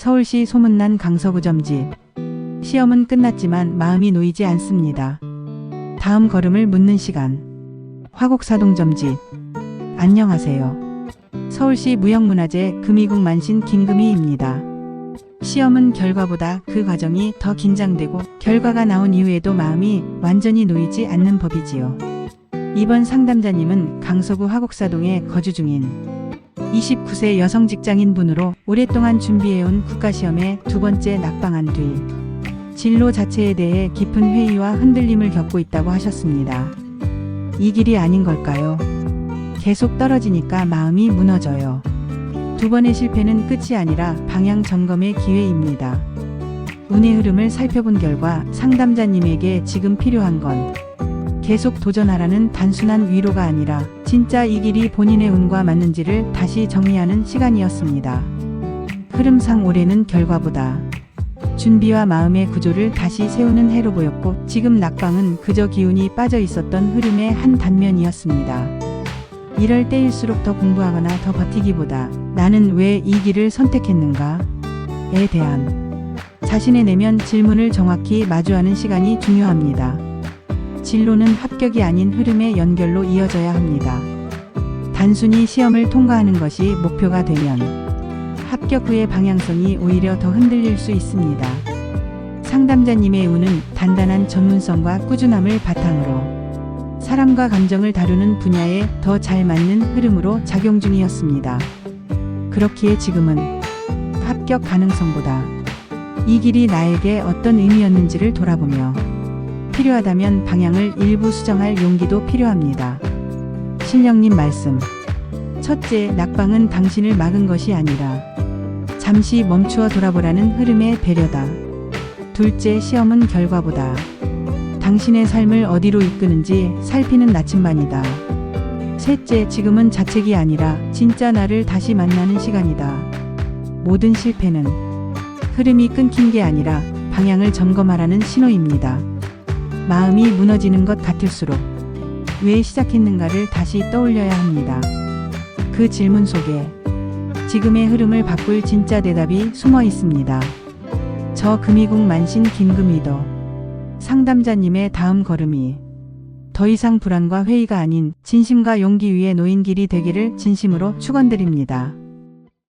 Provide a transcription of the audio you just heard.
서울시 소문난 강서구 점집. 시험은 끝났지만 마음이 놓이지 않습니다. 다음 걸음을 묻는 시간. 화곡사동 점집. 안녕하세요. 서울시 무형문화재 금이국 만신 김금희입니다. 시험은 결과보다 그 과정이 더 긴장되고 결과가 나온 이후에도 마음이 완전히 놓이지 않는 법이지요. 이번 상담자님은 강서구 화곡사동에 거주 중인 29세 여성 직장인 분으로 오랫동안 준비해온 국가시험에 두 번째 낙방한 뒤 진로 자체에 대해 깊은 회의와 흔들림을 겪고 있다고 하셨습니다. 이 길이 아닌 걸까요? 계속 떨어지니까 마음이 무너져요. 두 번의 실패는 끝이 아니라 방향 점검의 기회입니다. 운의 흐름을 살펴본 결과 상담자님에게 지금 필요한 건 계속 도전하라는 단순한 위로가 아니라 진짜 이 길이 본인의 운과 맞는지를 다시 정리하는 시간이었습니다. 흐름상 올해는 결과보다 준비와 마음의 구조를 다시 세우는 해로 보였고 지금 낙방은 그저 기운이 빠져 있었던 흐름의 한 단면이었습니다. 이럴 때일수록 더 공부하거나 더 버티기보다 나는 왜 이 길을 선택했는가에 대한 자신의 내면 질문을 정확히 마주하는 시간이 중요합니다. 진로는 합격이 아닌 흐름의 연결로 이어져야 합니다. 단순히 시험을 통과하는 것이 목표가 되면 합격 후의 방향성이 오히려 더 흔들릴 수 있습니다. 상담자님의 운은 단단한 전문성과 꾸준함을 바탕으로 사람과 감정을 다루는 분야에 더 잘 맞는 흐름으로 작용 중이었습니다. 그렇기에 지금은 합격 가능성보다 이 길이 나에게 어떤 의미였는지를 돌아보며 필요하다면 방향을 일부 수정할 용기도 필요합니다. 신령님 말씀. 첫째, 낙방은 당신을 막은 것이 아니라 잠시 멈추어 돌아보라는 흐름의 배려다. 둘째, 시험은 결과보다 당신의 삶을 어디로 이끄는지 살피는 나침반이다. 셋째, 지금은 자책이 아니라 진짜 나를 다시 만나는 시간이다. 모든 실패는 흐름이 끊긴 게 아니라 방향을 점검하라는 신호입니다. 마음이 무너지는 것 같을수록 왜 시작했는가를 다시 떠올려야 합니다. 그 질문 속에 지금의 흐름을 바꿀 진짜 대답이 숨어 있습니다. 저 금이국 만신 김금이더 상담자님의 다음 걸음이 더 이상 불안과 회의가 아닌 진심과 용기 위에 놓인 길이 되기를 진심으로 축원드립니다.